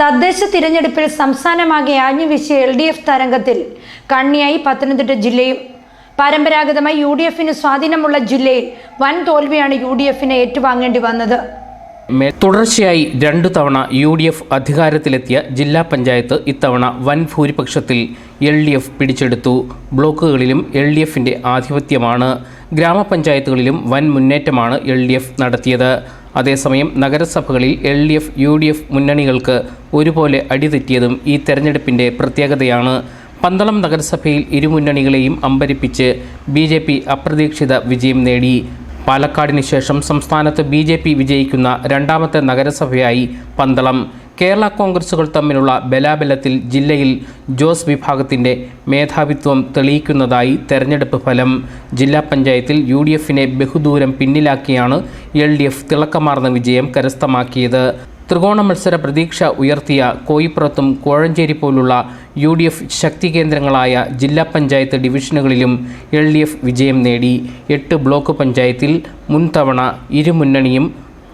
തദ്ദേശ തിരഞ്ഞെടുപ്പിൽ സംസ്ഥാനമാകെ ആഞ്ഞുവീശിയ എൽ ഡി എഫ് തരംഗത്തിൽ കണ്ണിയായി പത്തനംതിട്ട ജില്ലയും പരമ്പരാഗതമായി യു ഡി എഫിന് സ്വാധീനമുള്ള ജില്ലയിൽ വൻ തോൽവിയാണ് യു ഡി എഫിനെ ഏറ്റുവാങ്ങേണ്ടി വന്നത്. തുടർച്ചയായി രണ്ടു തവണ യു ഡി എഫ് അധികാരത്തിലെത്തിയ ജില്ലാ പഞ്ചായത്ത് ഇത്തവണ വൻ ഭൂരിപക്ഷത്തിൽ എൽ ഡി എഫ് പിടിച്ചെടുത്തു. ബ്ലോക്കുകളിലും എൽ ഡി എഫിന്റെ ആധിപത്യമാണ്. ഗ്രാമപഞ്ചായത്തുകളിലും വൻ മുന്നേറ്റമാണ് എൽ ഡി എഫ് നടത്തിയത്. അതേസമയം നഗരസഭകളിൽ L D F U D F മുന്നണികൾക്ക് ഒരുപോലെ അടിതെറ്റിയതും ഈ തെരഞ്ഞെടുപ്പിന്റെ പ്രത്യേകതയാണ്. പന്തളം നഗരസഭയിൽ ഇരുമുന്നണികളെയും അമ്പരിപ്പിച്ച് ബി ജെ പി അപ്രതീക്ഷിത വിജയം നേടി. പാലക്കാടിന് ശേഷം സംസ്ഥാനത്ത് ബി ജെ പി വിജയിക്കുന്ന രണ്ടാമത്തെ നഗരസഭയായി പന്തളം. കേരള കോൺഗ്രസുകൾ തമ്മിലുള്ള ബലാബലത്തിൽ ജില്ലയിൽ ജോസ് വിഭാഗത്തിന്റെ മേധാവിത്വം തെളിയിക്കുന്നതായി തെരഞ്ഞെടുപ്പ് ഫലം. ജില്ലാ പഞ്ചായത്തിൽ യു ഡി എഫിനെ ബഹുദൂരം പിന്നിലാക്കിയാണ് എൽ ഡി എഫ് തിളക്കമാർന്ന വിജയം കരസ്ഥമാക്കിയത്. ത്രികോണ മത്സര പ്രതീക്ഷ ഉയർത്തിയ കോയിപ്പുറത്തും കോഴഞ്ചേരി പോലുള്ള യു ഡി എഫ് ശക്തി കേന്ദ്രങ്ങളായ ജില്ലാ പഞ്ചായത്ത് ഡിവിഷനുകളിലും എൽ ഡി എഫ് വിജയം നേടി. എട്ട് ബ്ലോക്ക് പഞ്ചായത്തിൽ മുൻതവണ ഇരുമുന്നണിയും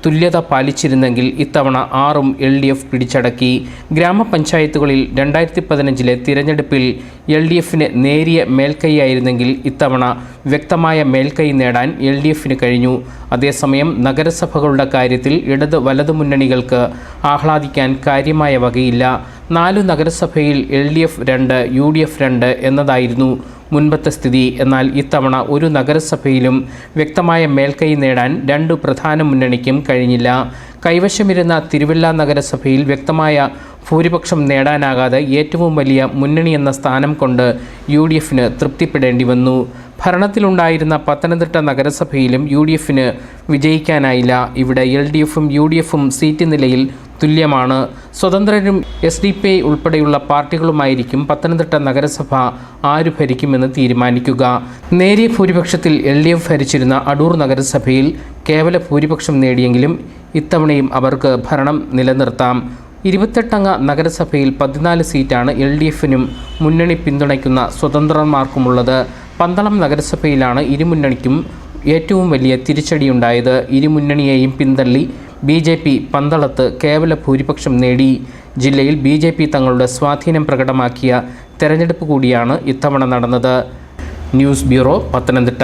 തുല്യത പാലിച്ചിരുന്നെങ്കിൽ ഇത്തവണ ആറും എൽ ഡി എഫ് പിടിച്ചടക്കി. ഗ്രാമപഞ്ചായത്തുകളിൽ രണ്ടായിരത്തി പതിനഞ്ചിലെ തിരഞ്ഞെടുപ്പിൽ എൽ ഡി എഫിന് നേരിയ മേൽക്കൈയായിരുന്നെങ്കിൽ ഇത്തവണ വ്യക്തമായ മേൽക്കൈ നേടാൻ എൽ ഡി എഫിന് കഴിഞ്ഞു. അതേസമയം നഗരസഭകളുടെ കാര്യത്തിൽ ഇടത് വലതു മുന്നണികൾക്ക് ആഹ്ലാദിക്കാൻ കാര്യമായ വകയില്ല. നാലു നഗരസഭയിൽ എൽ ഡി എഫ് രണ്ട് യു ഡി എഫ് രണ്ട് എന്നതായിരുന്നു മുൻപത്തെ സ്ഥിതി. എന്നാൽ ഇത്തവണ ഒരു നഗരസഭയിലും വ്യക്തമായ മേൽക്കൈ നേടാൻ രണ്ടു പ്രധാന മുന്നണിക്കും കഴിഞ്ഞില്ല. കൈവശമിരുന്ന തിരുവല്ല നഗരസഭയിൽ വ്യക്തമായ ഭൂരിപക്ഷം നേടാനാകാതെ ഏറ്റവും വലിയ മുന്നണി എന്ന സ്ഥാനം കൊണ്ട് യു ഡി എഫിന് തൃപ്തിപ്പെടേണ്ടി വന്നു. ഭരണത്തിലുണ്ടായിരുന്ന പത്തനംതിട്ട നഗരസഭയിലും യു ഡി എഫിന് വിജയിക്കാനായില്ല. ഇവിടെ എൽ ഡി എഫും യു ഡി എഫും സീറ്റ് നിലയിൽ തുല്യമാണ്. സ്വതന്ത്രരും എസ് ഡി പി ഐ ഉൾപ്പെടെയുള്ള പാർട്ടികളുമായിരിക്കും പത്തനംതിട്ട നഗരസഭ ആര് ഭരിക്കുമെന്ന് തീരുമാനിക്കുക. നേരിയ ഭൂരിപക്ഷത്തിൽ എൽ ഡി എഫ് ഭരിച്ചിരുന്ന അടൂർ നഗരസഭയിൽ കേവല ഭൂരിപക്ഷം നേടിയെങ്കിലും ഇത്തവണയും അവർക്ക് ഭരണം നിലനിർത്താം. ഇരുപത്തെട്ടംഗ നഗരസഭയിൽ പതിനാല് സീറ്റാണ് എൽ ഡി എഫിനും മുന്നണി പിന്തുണയ്ക്കുന്ന സ്വതന്ത്രന്മാർക്കുമുള്ളത്. പന്തളം നഗരസഭയിലാണ് ഇരുമുന്നണിക്കും ഏറ്റവും വലിയ തിരിച്ചടിയുണ്ടായത്. ഇരുമുന്നണിയെയും പിന്തള്ളി ബി ജെ പി പന്തളത്ത് കേവല ഭൂരിപക്ഷം നേടി. ജില്ലയിൽ ബി ജെ പി തങ്ങളുടെ സ്വാധീനം പ്രകടമാക്കിയ തെരഞ്ഞെടുപ്പ് കൂടിയാണ് ഇത്തവണ നടന്നത്. News bureau Pathanamthitta.